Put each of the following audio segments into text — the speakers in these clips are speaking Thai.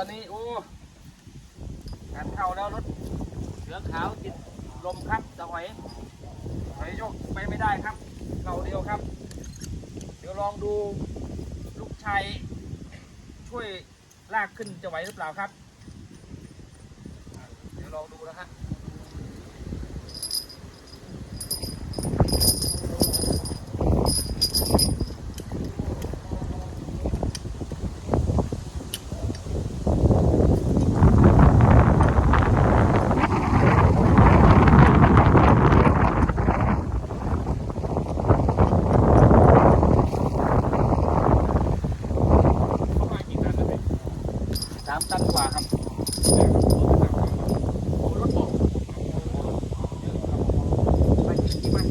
อนนี้โอ้กานเข้าแล้วรถเหลืองขาวติดลมครับตะหอยหอยโยกไปไม่ได้ครับเก่าเดียวครับ เดี๋ยวลองดูลูกชายช่วยลากขึ้นจะไหวหรือเปล่าครับ เดี๋ยวลองดูนะฮะ สามตันกว่าครับโอ้รถบอกไปที่มัน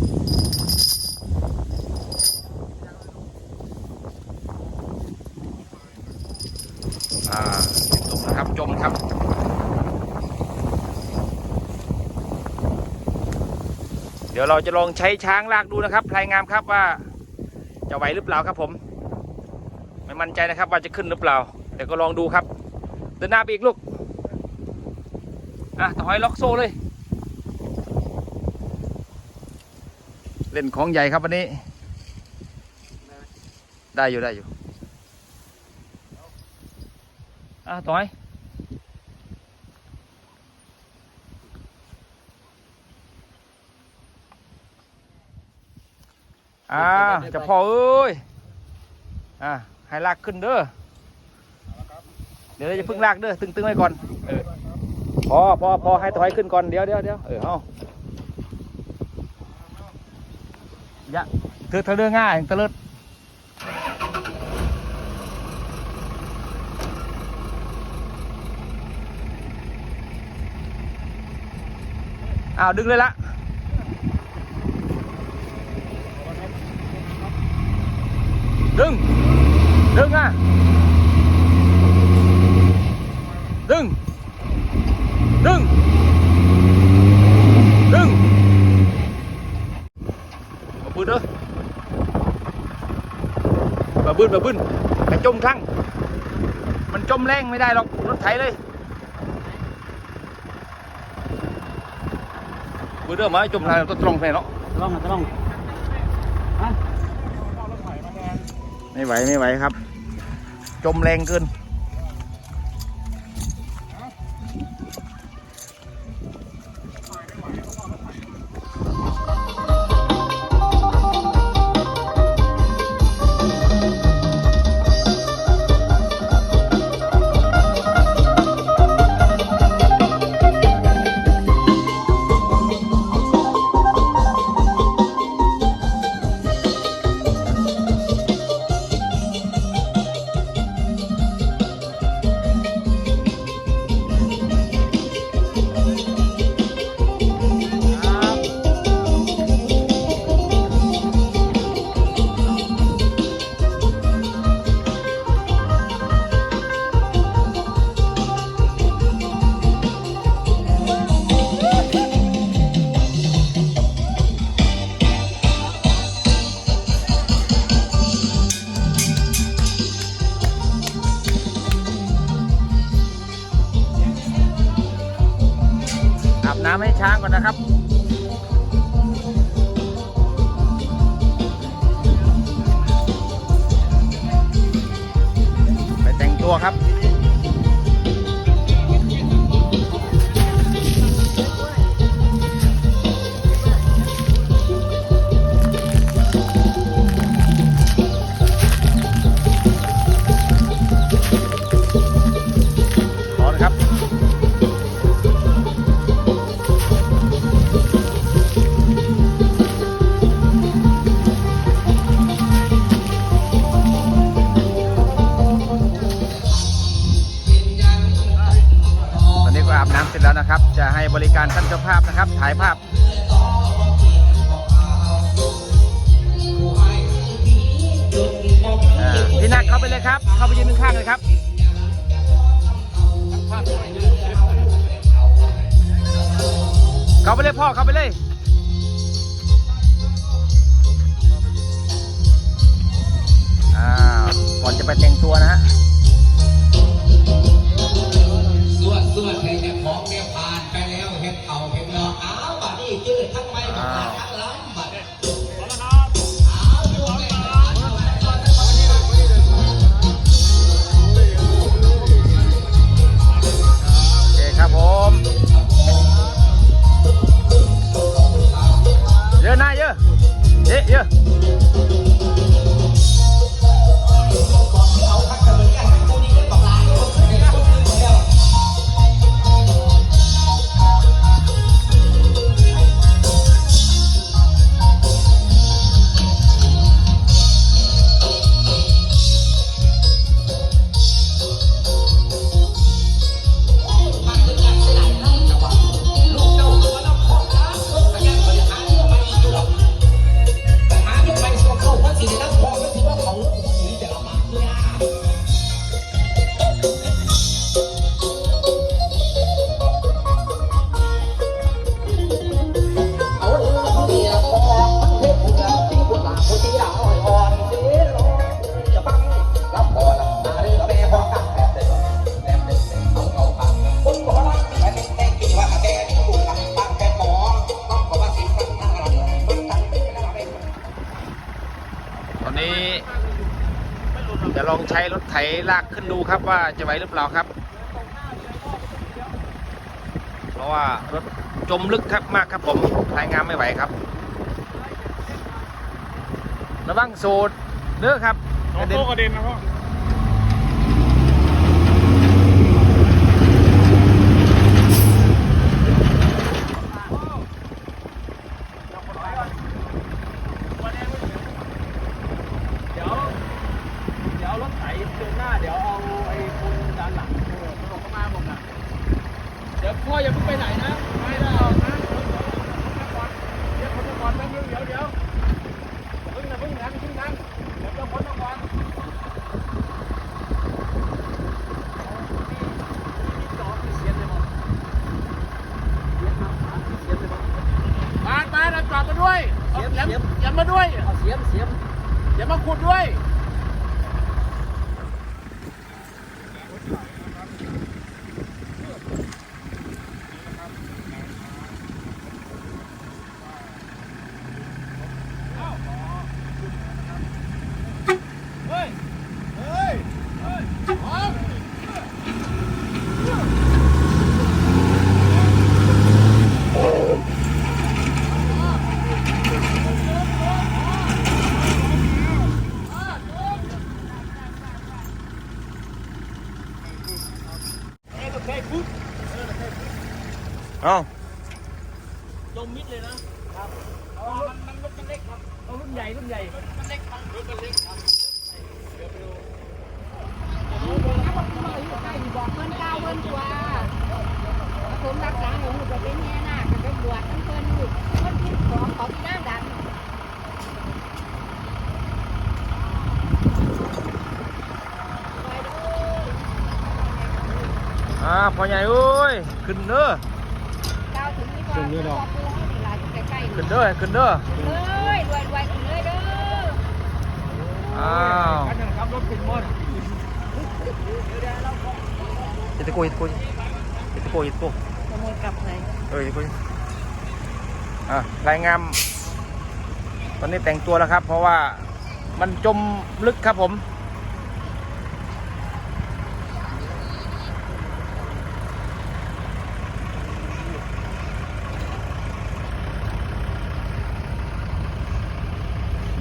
อ่าจมนะครับ จมครับ เดี๋ยวเราจะลองใช้ช้างลากดูนะครับพลายงามครับว่าจะไหวหรือเปล่าครับผม ไม่มั่นใจนะครับว่าจะขึ้นหรือเปล่าเดี๋ยวก็ลองดูครับ เดินหน้าไปอีกลูกอะถอยล็อกโซ่เลย เล่นของใหญ่ครับวันนี้ ได้อยู่ได้อยู่อะถอย อ่าเจะพอเอ้ยอะให้ลากขึ้นเด้อเดี๋ยวเราจะพึ่งลากเด้อตึงๆไว้ก่อนเออพอพอพอให้ถอยขึ้นก่อนเดี๋ยวเดี๋ยวเดี๋ยวเออเอาอย่าเธอเธอเรื่องง่ายเตลิดอ้าวดึงเลยละดึง ดึงอะ ดึง ดึง ดึงมาบืนเด้อมาบืนมาบืนแต่จมครั้ง มันจมแรงไม่ได้หรอก รถไถเลยบืนเด้อมาจมทางตัวตรงไปเนาะลองมาลองไม่ไหว ไม่ไหวครับ จมแรงเกิน ไปเลยก่อนจะไปแต่งตัวนะฮะสวดสวดเครจะของเนี่ยผ่านไปแล้วเห็ดเข่าเห็ดรออ้าวบัดนี่เจืดทั้งไม่กับ ขึ้นดูครับว่าจะไหวหรือเปล่าครับ เพราะว่ารถจมลึกครับมากครับผมทายงามไม่ไหวครับ ระวังโซดเด้อครับโอ้โหกระเด็นนะพ่อ เดี๋ยว เดี๋ยวรถไถเดินหน้า เดี๋ยวเอาไอ้คนด้านหลังเออลงเข้ามาผมนะเดี๋ยวพ่ออย่าเพิ่งไปไหนนะไม่ได้ออกนะเดี๋ยวคนมาก่อนแป๊บนึงเดี๋ยวเดี๋ยวเพิ่งนะเพิ่งนะเพิ่งนะเดี๋ยวเจ้าคนมาก่อนบ้านบ้านเอาจอดมาด้วยเอาเสีย มมาด้วย เอาเสียมเสียมเดี๋ยวมาขุดด้วย เฮ้ย เฮ้ย เฮ้ยออกเอา จมมิดเลยนะ เอามันมันรถมันเล็กครับเอารุ่ นใหญ่รุ่นใหญ่มันเล็กครับรถมันเล็กครับบอกเพิ่นก้าวเพิ่นตัวผมรักษาหนูจะเป็นแม่นาคจะไปบวชเพิ่นลูกเพิ่นคิดของเขาที่ด้านดันอ่าพ่อใหญ่เอ้ยขึ้นเด้อก้าวถึงนี่ก็ปูนี่ล่ะอยู่ใกล้ๆขึ้นเด้อขึ้นเด้อ เลยรวยรวยขึ้นเลยเด้ ออ้าวขันขับรถขึ้นมอดเฮ็ดตะโกเฮ็ดตะโกเฮ็ดตะโกเฮ็ดตะโกขโมยกลับเลยเอ้ยเฮ็ดตะโกอะรายงามตอนนี้แต่งตัวแล้วครับ เพราะว่ามันจมลึกครับผม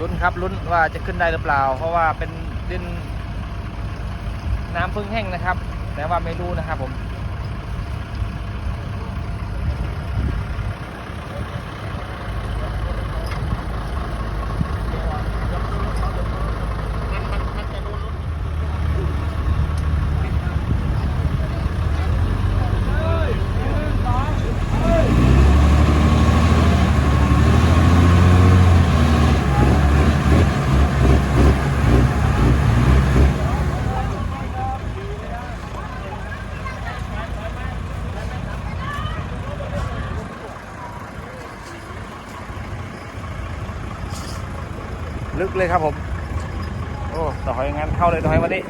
ลุ้นครับลุ้นว่าจะขึ้นได้หรือเปล่า เพราะว่าเป็นดินน้ำพึ่งแห้งนะครับ แต่ว่าไม่รู้นะครับผม เลยครับผม โอ้ต่อหอยงั้นเข้าเลยต่อหอยวันนี้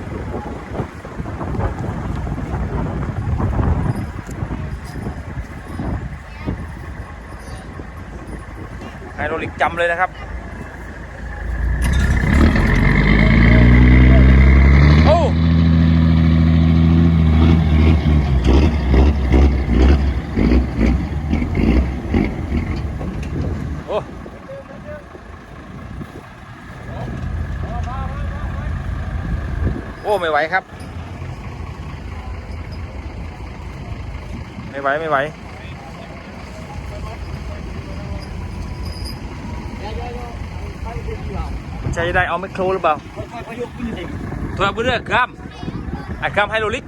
ไฮโดรลิกจำเลยนะครับ ไม่ไหวครับ ไม่ไหวไม่ไหวใช้ได้เอาไมโครหรือเปล่าตัวบุเรือกรัมอ้กรัมไฮโดรลิก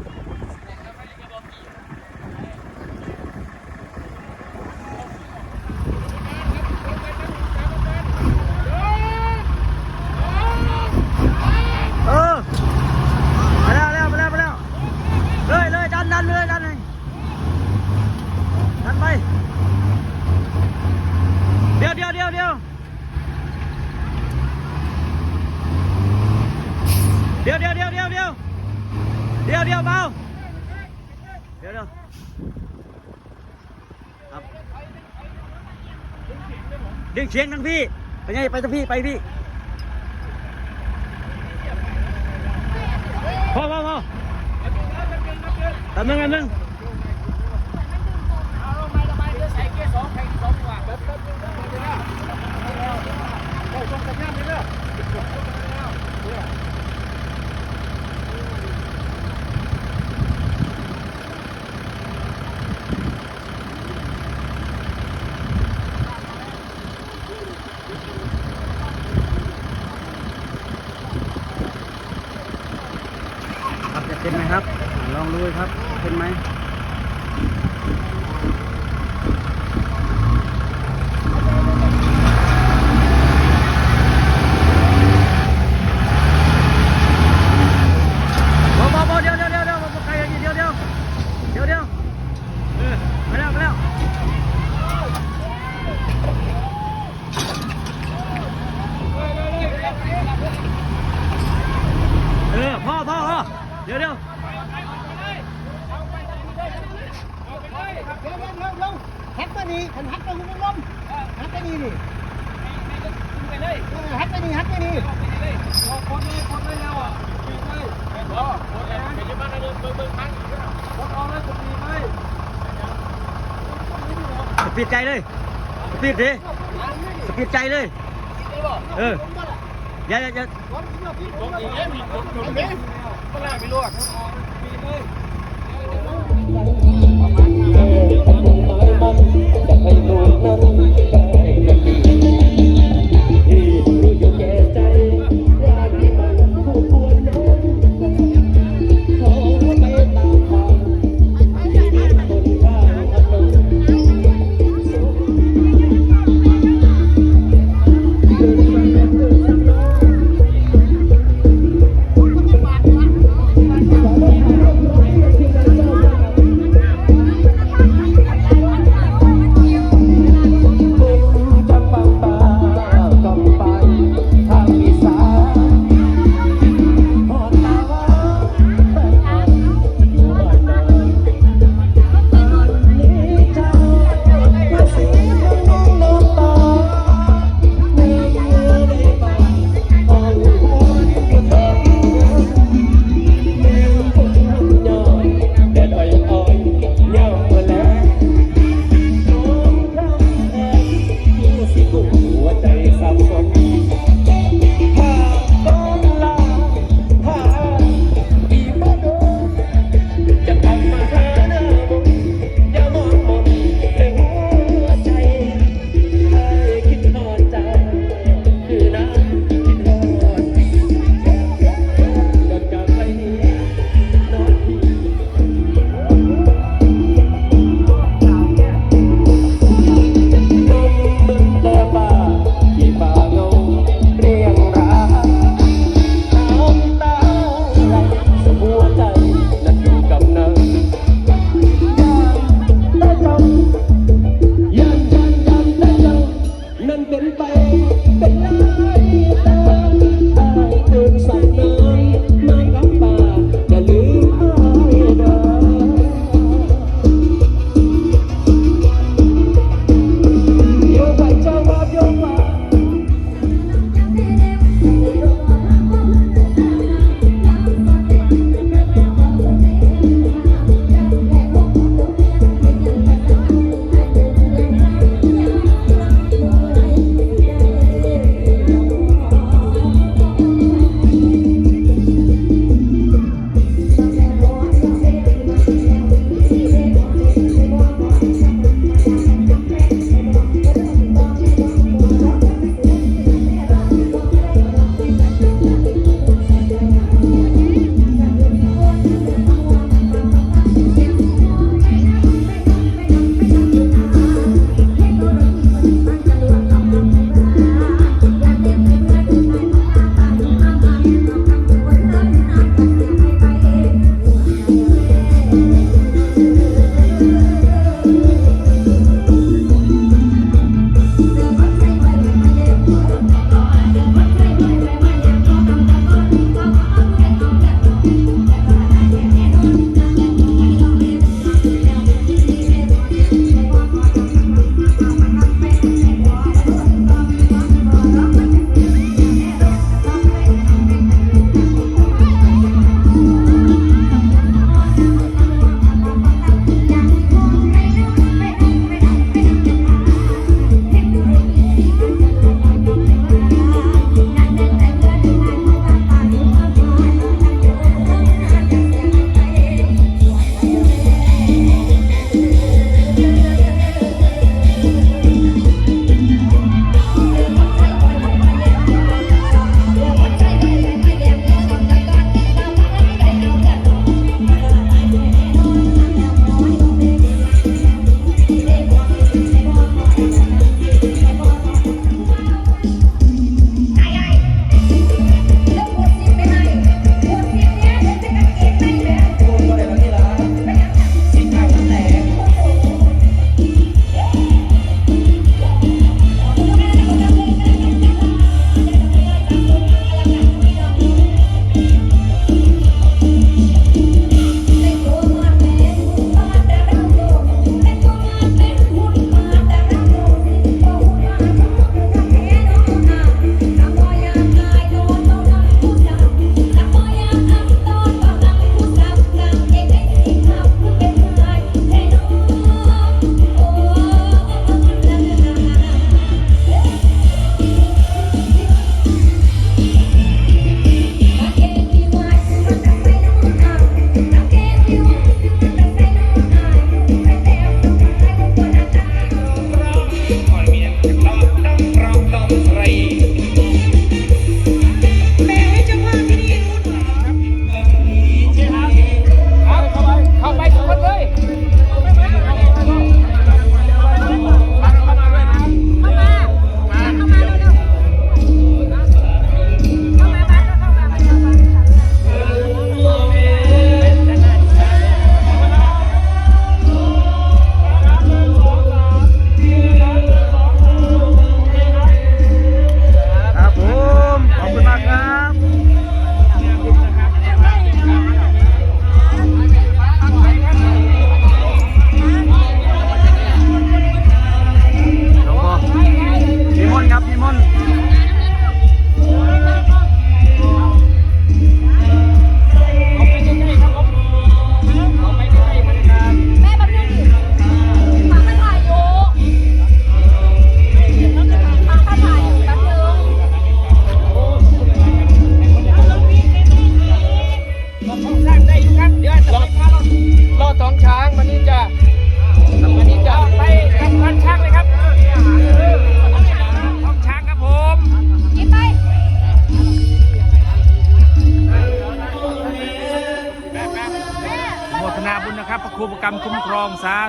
เชียงทั้งพี่ไปไงไปทั้งพี่ไปพี่พอพอพอตัดนึงอันนึงเปีดใจเลยสปีดดิสปีดใจเลย เอออย่าอย่าอย่า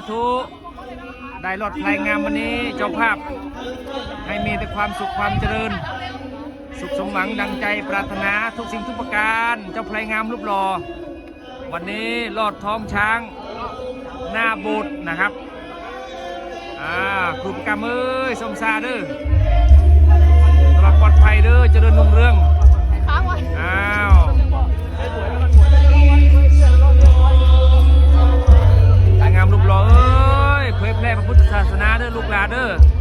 ธุ ได้รถพลายงามวันนี้เจ้าภาพ ให้มีแต่ความสุขความเจริญ สุขสมหวังดังใจปรารถนาทุกสิ่งทุกประการ เจ้าพลายงามรูปหล่อวันนี้ลอดท้องช้างหน้าโบูดนะครับอ่าครูประกรรมเอ้ยสมซาเด้อตลอดปลอดภัยเด้อเจริญรุ่งเรืองอ้าว เด้อลูกหลาเด้ออ่